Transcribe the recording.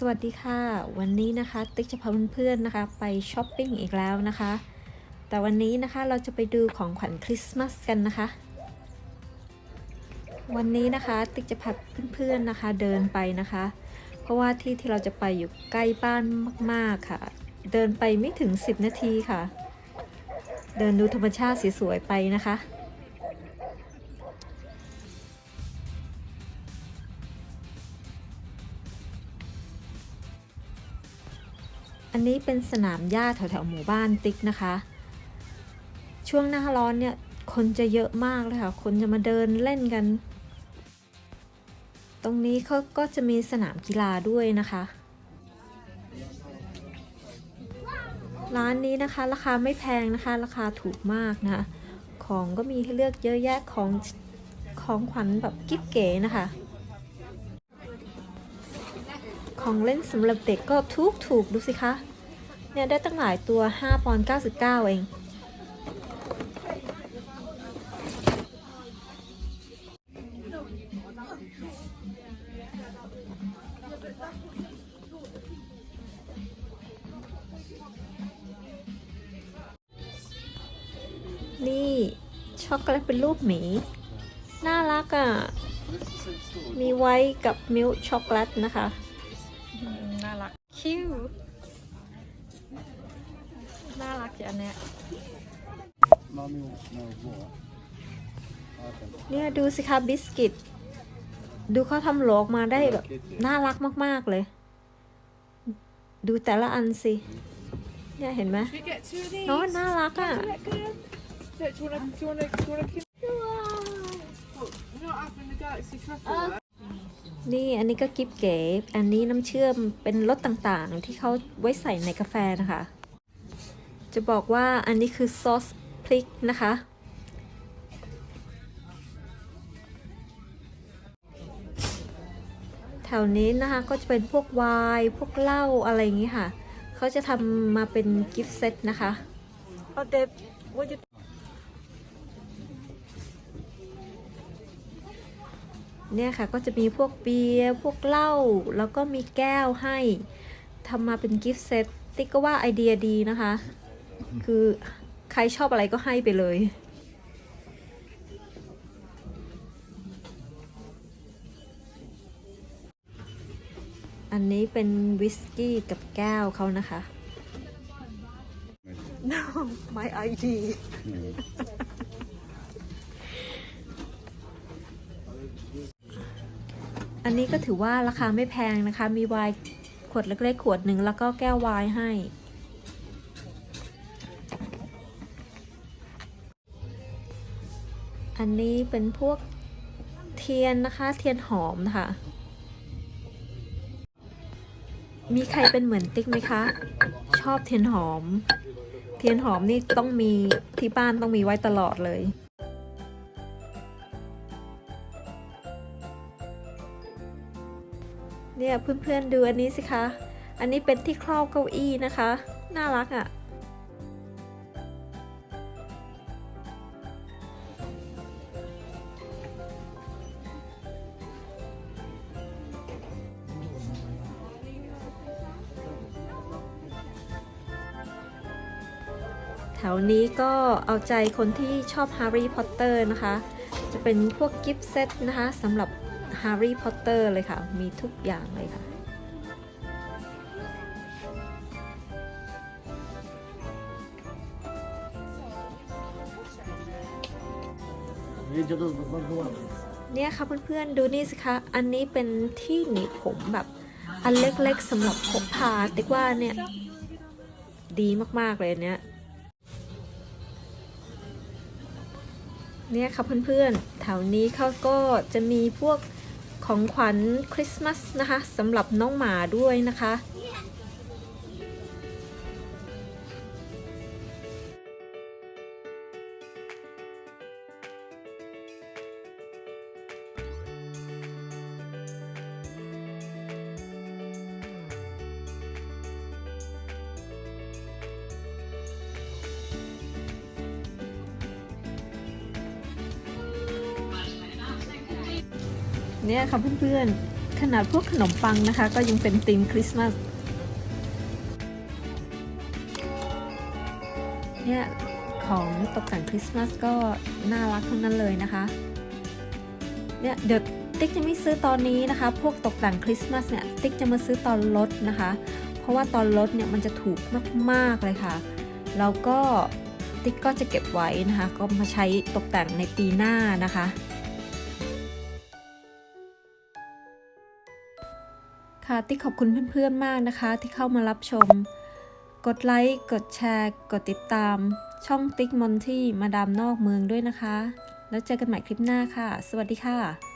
สวัสดีค่ะ วันนี้นะคะติ๊กจะพาเพื่อนๆนะคะ ไปช้อปปิ้งอีกแล้วนะคะ แต่วันนี้นะคะเราจะไปดูของขวัญคริสต์มาสกันนะคะ วันนี้นะคะติ๊กจะพาเพื่อนๆนะคะเดินไปนะคะ เพราะว่าที่ที่เราจะไปอยู่ใกล้บ้านมากๆค่ะ เดินไปไม่ถึง 10 นาทีค่ะ เดินดูธรรมชาติสวยๆไปนะคะ อันนี้เป็นสนามหญ้าแถวๆหมู่บ้านติ๊กนะคะ ช่วงหน้าร้อนเนี่ยคนจะเยอะมากเลยค่ะ คนจะมาเดินเล่นกัน ตรงนี้เขาก็จะมีสนามกีฬาด้วยนะคะ ร้านนี้นะคะ ราคาไม่แพงนะคะ ราคาถูกมากนะคะของก็มีให้เลือกเยอะแยะของของขวัญแบบกิ๊บเก๋นะคะ ของเล่นสำหรับเด็กก็ถูกถูกดูสิคะ เนี่ยได้ตั้งหลายตัว 5 ปอนด์99 เอง นี่ช็อกโกแลตเป็นรูปหมี น่ารักอะ มีไว้กับมิลค์ช็อกโกแลตนะคะ น่ารัก คิวน่ารักอย่างเนี้ย Mommy wants to know more. Okay. เนี่ยดูสิคะบิสกิต ดูเขาทำโหลออกมาได้แบบ น่ารักมาก ๆ เลย ดูแต่ละอันสิ เนี่ยเห็นไหม Should we get two of these? น้องน่ารักอะ Look, look. Look, do you wanna, do you wanna, do you wanna keep? Oh, you know what happened in the Galaxy Truffle? นี่อันนี้ก็กิฟเก๋ อันนี้น้ำเชื่อมเป็นรสต่างๆ ที่เขาไว้ใส่ในกาแฟนะคะ จะบอกว่าอันนี้คือซอสพริกนะคะ แถวนี้นะคะก็จะเป็นพวกไวน์พวกเหล้าอะไรอย่างนี้ค่ะ เขาจะทำมาเป็นกิฟต์เซตนะคะ Oh, Deb, what you? เนี่ยค่ะก็จะมีพวกเบียร์พวกเหล้าแล้วก็มีแก้วให้ทำมาเป็นกิฟต์เซตติ๊กก็ว่าไอเดียดีนะคะ คือใครชอบอะไรก็ให้ไปเลยอันนี้เป็นวิสกี้กับแก้วเขานะคะ No, my ID. Yeah. อันนี้ ก็ถือว่าราคาไม่แพงนะคะ มีไวน์ขวดเล็กๆ ขวดหนึ่งแล้วก็แก้วไวน์ให้ อันนี้เป็นพวกเทียนนะคะ เทียนหอมนะคะ มีใครเป็นเหมือนติ๊กไหมคะ ชอบเทียนหอม เทียนหอมนี่ต้องมีที่บ้านต้องมีไว้ตลอดเลย เนี่ยเพื่อนๆดูอันนี้สิคะ อันนี้เป็นที่ครอบเก้าอี้นะคะ น่ารักอะ่ะ แถวนี้ก็เอาใจคนที่ชอบแฮร์รี่พอตเตอร์นะคะ จะเป็นพวกกิฟต์เซตนะคะสำหรับ แฮร์รี่พอตเตอร์เลยค่ะ มีทุกอย่างเลยค่ะ เนี่ยค่ะเพื่อนๆ ดูนี่สิคะ อันนี้เป็นที่หนีบผมแบบ อันเล็กๆสำหรับพกพาติ๊กว่าเนี่ย ดีมากๆเลยอันเนี่ยเนี่ยค่ะเพื่อนๆ แถวนี้เขาก็จะมีพวก ของขวัญคริสต์มาสนะคะสำหรับน้องหมาด้วยนะคะ นี่ยค่ะเพื่อนๆ ขนาดพวกขนมปังนะคะ ก็ยังเป็นธีมคริสต์มาสเนี่ยของตกแต่งคริสต์มาสก็น่ารักทั้งนั้นเลยนะคะ เนี่ยเดี๋ยวติ๊กจะไม่ซื้อตอนนี้นะคะ พวกตกแต่งคริสต์มาสเนี่ยติ๊กจะมาซื้อตอนลดนะคะ เพราะว่าตอนลดเนี่ยมันจะถูกมากๆเลยค่ะ แล้วก็ติ๊กก็จะเก็บไว้นะคะ ก็มาใช้ตกแต่งในปีหน้านะคะ ค่ะติ๊กขอบคุณเพื่อนๆมากนะคะ ที่เข้ามารับชม กดไลค์กดแชร์ กดติดตาม ช่องติ๊กมอนที่มาดามนอกเมืองด้วยนะคะ แล้วเจอกันใหม่คลิปหน้าค่ะ สวัสดีค่ะ